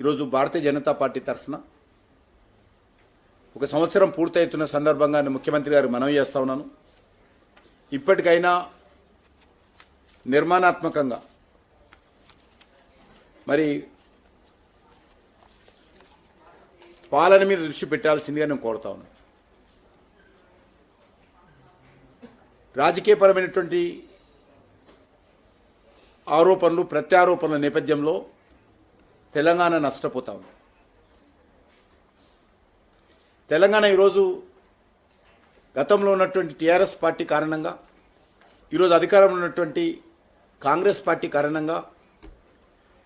ఈరోజు భారతీయ జనతా పార్టీ తరఫున ఒక సంవత్సరం పూర్తవుతున్న సందర్భంగా ముఖ్యమంత్రి గారు మనవి చేస్తా ఉన్నాను. ఇప్పటికైనా నిర్మాణాత్మకంగా మరి పాలన మీద దృష్టి పెట్టాల్సిందిగా నేను కోరుతా ఉన్నాను. రాజకీయపరమైనటువంటి ఆరోపణలు ప్రత్యారోపణల నేపథ్యంలో తెలంగాణ నష్టపోతా ఉంది. తెలంగాణ ఈరోజు గతంలో ఉన్నటువంటి టీఆర్ఎస్ పార్టీ కారణంగా ఈరోజు అధికారంలో ఉన్నటువంటి కాంగ్రెస్ పార్టీ కారణంగా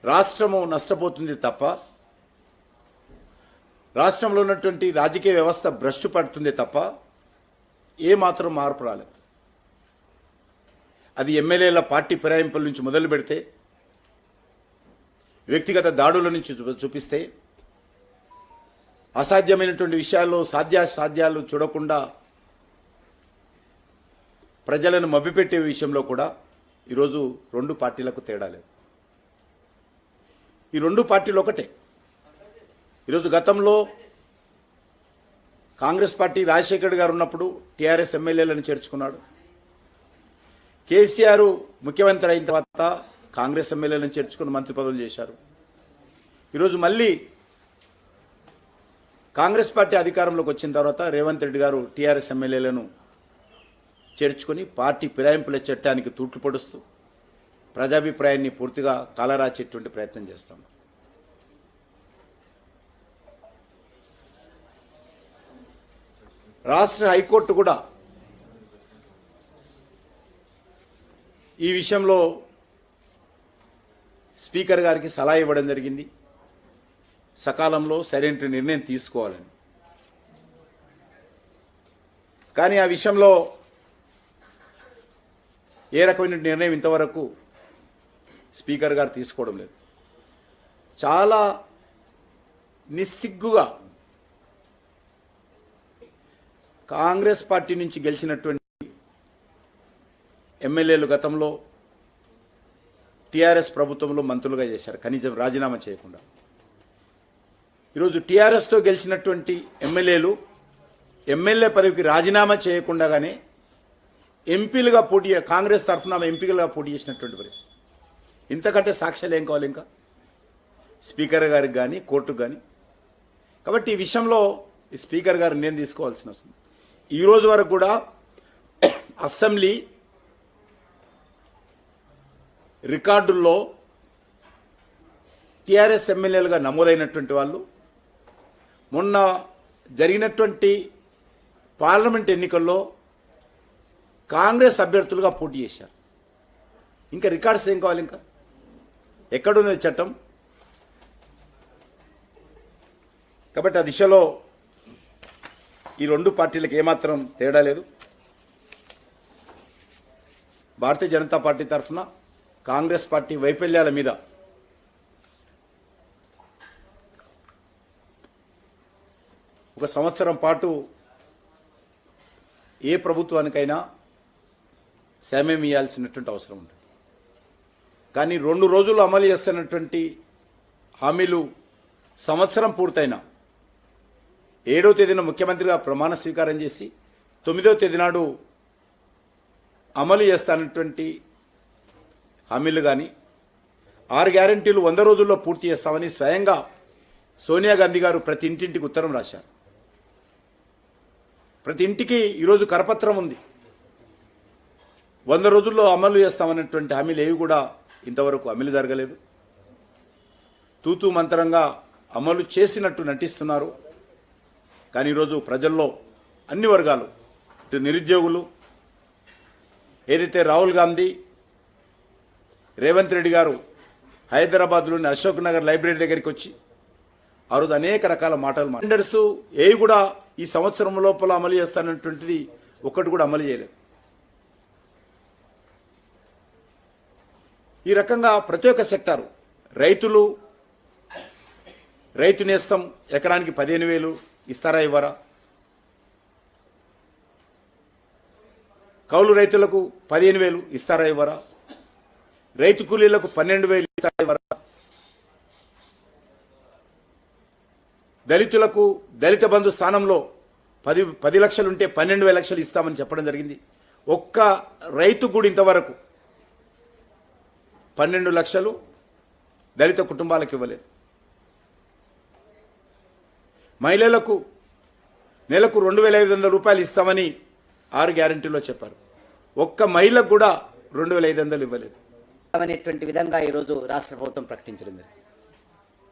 రాష్ట్రము నష్టపోతుంది తప్ప రాష్ట్రంలో ఉన్నటువంటి రాజకీయ వ్యవస్థ భ్రష్టు పడుతుంది తప్ప ఏమాత్రం మార్పు రాలేదు. అది ఎమ్మెల్యేల పార్టీ ఫిరాయింపుల నుంచి మొదలు పెడితే వ్యక్తిగత దాడుల నుంచి చూ- చూపిస్తే అసాధ్యమైనటువంటి విషయాల్లో సాధ్యాసాధ్యాలు చూడకుండా ప్రజలను మభ్యపెట్టే విషయంలో కూడా ఈరోజు రెండు పార్టీలకు తేడా లేదు. ఈ రెండు పార్టీలు ఒకటే. ఈరోజు గతంలో కాంగ్రెస్ పార్టీ రాజశేఖర్ గారు ఉన్నప్పుడు టీఆర్ఎస్ ఎమ్మెల్యేలను చేర్చుకున్నాడు. కేసీఆర్ ముఖ్యమంత్రి అయిన తర్వాత కాంగ్రెస్ ఎమ్మెల్యేలను చేర్చుకుని మంత్రి పదవులు చేశారు. ఈరోజు మళ్ళీ కాంగ్రెస్ పార్టీ అధికారంలోకి వచ్చిన తర్వాత రేవంత్ రెడ్డి గారు టీఆర్ఎస్ ఎమ్మెల్యేలను చేర్చుకొని పార్టీ ఫిరాయింపుల చట్టానికి తూట్లు పొడుస్తూ ప్రజాభిప్రాయాన్ని పూర్తిగా కాలరాచేటువంటి ప్రయత్నం చేస్తాం. రాష్ట్ర హైకోర్టు కూడా ఈ విషయంలో స్పీకర్ గారికి సలహా ఇవ్వడం జరిగింది. సకాలంలో సరైన నిర్ణయం తీసుకోవాలని. కానీ ఆ విషయంలో ఏ రకమైన నిర్ణయం ఇంతవరకు స్పీకర్ గారు తీసుకోవడం లేదు. చాలా నిస్సిగ్గుగా కాంగ్రెస్ పార్టీ నుంచి గెలిచినటువంటి ఎమ్మెల్యేలు గతంలో టీఆర్ఎస్ ప్రభుత్వంలో మంత్రులుగా చేశారు. కనీసం రాజీనామా చేయకుండా. ఈరోజు టీఆర్ఎస్తో గెలిచినటువంటి ఎమ్మెల్యేలు ఎమ్మెల్యే పదవికి రాజీనామా చేయకుండానే ఎంపీలుగా పోటీ కాంగ్రెస్ తరఫున ఎంపీలుగా పోటీ చేసినటువంటి పరిస్థితి. ఇంతకంటే సాక్ష్యాలు ఏం కావాలి ఇంకా? స్పీకర్ గారికి కానీ కోర్టుకు కానీ కాబట్టి ఈ విషయంలో ఈ స్పీకర్ గారు నేను తీసుకోవాల్సిన వస్తుంది ఈరోజు వరకు కూడా అసెంబ్లీ రికార్డుల్లో టీఆర్ఎస్ ఎమ్మెల్యేలుగా నమోదైనటువంటి వాళ్ళు మొన్న జరిగినటువంటి పార్లమెంట్ ఎన్నికల్లో కాంగ్రెస్ అభ్యర్థులుగా పోటీ చేశారు. ఇంకా రికార్డ్స్ ఏం కావాలి ఇంకా? ఎక్కడుంది చట్టం? కాబట్టి ఆ దిశలో ఈ రెండు పార్టీలకు ఏమాత్రం తేడా లేదు. భారతీయ జనతా పార్టీ తరఫున కాంగ్రెస్ పార్టీ వైఫల్యాల మీద. ఒక సంవత్సరం పాటు ఏ ప్రభుత్వానికైనా సమయం ఇవ్వాల్సినటువంటి అవసరం ఉంటుంది. కానీ రెండు రోజులు అమలు చేస్తున్నటువంటి హామీలు సంవత్సరం పూర్తయినా ఏడో తేదీన ముఖ్యమంత్రిగా ప్రమాణ స్వీకారం చేసి తొమ్మిదో తేదీ నాడు అమలు చేస్తానటువంటి హామీలు కానీ ఆరు గ్యారంటీలు వంద రోజుల్లో పూర్తి చేస్తామని స్వయంగా సోనియా గాంధీ గారు ప్రతి ఇంటింటికి ఉత్తరం రాశారు. ప్రతి ఇంటికి ఈరోజు కరపత్రం ఉంది. వంద రోజుల్లో అమలు చేస్తామన్నటువంటి హామీలు ఏవి కూడా ఇంతవరకు అమలు జరగలేదు. తూతూ మంతరంగా అమలు చేసినట్టు నటిస్తున్నారు. కానీ ఈరోజు ప్రజల్లో అన్ని వర్గాలు ఇటు నిరుద్యోగులు ఏదైతే రాహుల్ గాంధీ రేవంత్ రెడ్డి గారు హైదరాబాద్లోని అశోక్ నగర్ లైబ్రరీ దగ్గరికి వచ్చి ఆ రోజు అనేక రకాల మాటలు టెండర్స్ ఏవి కూడా ఈ సంవత్సరం లోపల అమలు చేస్తానటువంటిది ఒక్కటి కూడా అమలు చేయలేదు. ఈ రకంగా ప్రతి ఒక్క సెక్టారు రైతులు రైతు నేస్తం ఎకరానికి పదిహేను వేలు ఇస్తారా ఇవ్వరా? కౌలు రైతులకు పదిహేను వేలు ఇస్తారా ఇవ్వరా? రైతు కూలీలకు పన్నెండు వేలు దళితులకు దళిత బంధు స్థానంలో పది పది లక్షలుంటే పన్నెండు వేల లక్షలు ఇస్తామని చెప్పడం జరిగింది. ఒక్క రైతు కూడా ఇంతవరకు పన్నెండు లక్షలు దళిత కుటుంబాలకు ఇవ్వలేదు. మహిళలకు నెలకు రెండు వేల ఐదు వందల రూపాయలు ఇస్తామని ఆరు గ్యారంటీలో చెప్పారు. ఒక్క మహిళకు కూడా రెండు వేల ఐదు వందలు ఇవ్వలేదు. అనేటువంటి విధంగా ఈరోజు రాష్ట్ర ప్రభుత్వం ప్రకటించడం జరిగింది.